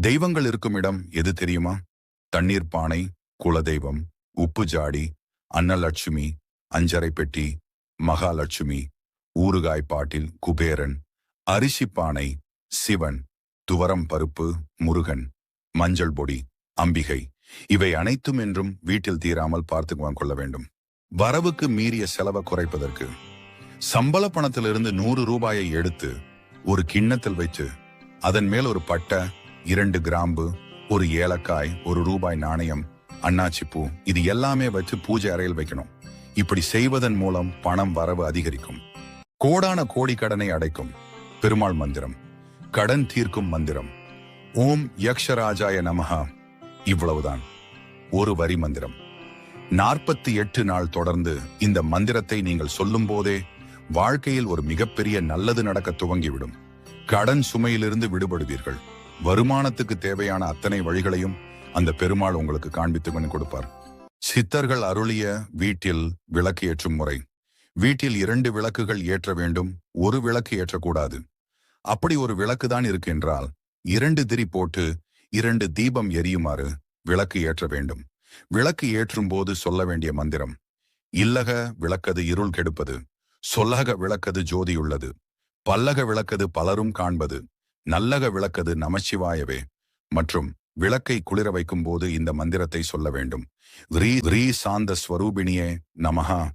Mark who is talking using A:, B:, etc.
A: தெய்வங்கள் இருக்கும் இடம் எது தெரியுமா? தண்ணீர் பானை குலதெய்வம் உப்பு ஜாடி அன்னலட்சுமி அஞ்சரை பெட்டி மகாலட்சுமி ஊறுகாய் பாட்டில் குபேரன் அரிசி பானை சிவன் துவரம் பருப்பு முருகன் மஞ்சள் பொடி அம்பிகை. இவை அனைத்தும் என்றும் வீட்டில் தீராமல் பார்த்து கொள்ள வேண்டும். வரவுக்கு மீறிய செலவை குறைப்பதற்கு சம்பள பணத்திலிருந்து நூறு ரூபாயை எடுத்து ஒரு கிண்ணத்தில் வைத்து அதன் மேல் ஒரு பட்டை இரண்டு கிராம்பு ஒரு ஏலக்காய் ஒரு ரூபாய் நாணயம் அண்ணாச்சி பூ இது எல்லாமே வச்சு பூஜை அறையில் வைக்கணும். இப்படி செய்வதன் மூலம் பணம் வரவு அதிகரிக்கும். கோடான கோடி கடனை அடைக்கும். பெருமாள் மந்திரம். கடன் தீர்க்கும் மந்திரம். ஓம் யக்ஷராஜாய நமஹா. இவ்வளவுதான். ஒரு வரி மந்திரம். நாற்பத்தி எட்டு நாள் தொடர்ந்து இந்த மந்திரத்தை நீங்கள் சொல்லும் போதே வாழ்க்கையில் ஒரு மிகப்பெரிய நல்லது நடக்க துவங்கிவிடும். கடன் சுமையிலிருந்து விடுபடுவீர்கள். வருமானத்துக்கு தேவையான அத்தனை வழிகளையும் அந்த பெருமாள் உங்களுக்கு காண்பித்து பண்ணி கொடுப்பார். சித்தர்கள் அருளிய வீட்டில் விளக்கு ஏற்றும் முறை. வீட்டில் இரண்டு விளக்குகள் ஏற்ற வேண்டும் ஒரு விளக்கு ஏற்றக்கூடாது. அப்படி ஒரு விளக்கு தான் இருக்கின்றால் இரண்டு திரி போட்டு இரண்டு தீபம் எரியுமாறு விளக்கு ஏற்ற வேண்டும். விளக்கு ஏற்றும் போது சொல்ல வேண்டிய மந்திரம் இல்லக விளக்கது இருள் கெடுப்பது சொல்லக விளக்கது ஜோதியுள்ளது பல்லக விளக்கது பலரும் காண்பது நல்லக விளக்கது நமச்சிவாயவே. மற்றும் விளக்கை குளிர வைக்கும் போது இந்த மந்திரத்தை சொல்ல வேண்டும். ரீ ரீ சாந்த ஸ்வரூபிணியே நமஹா.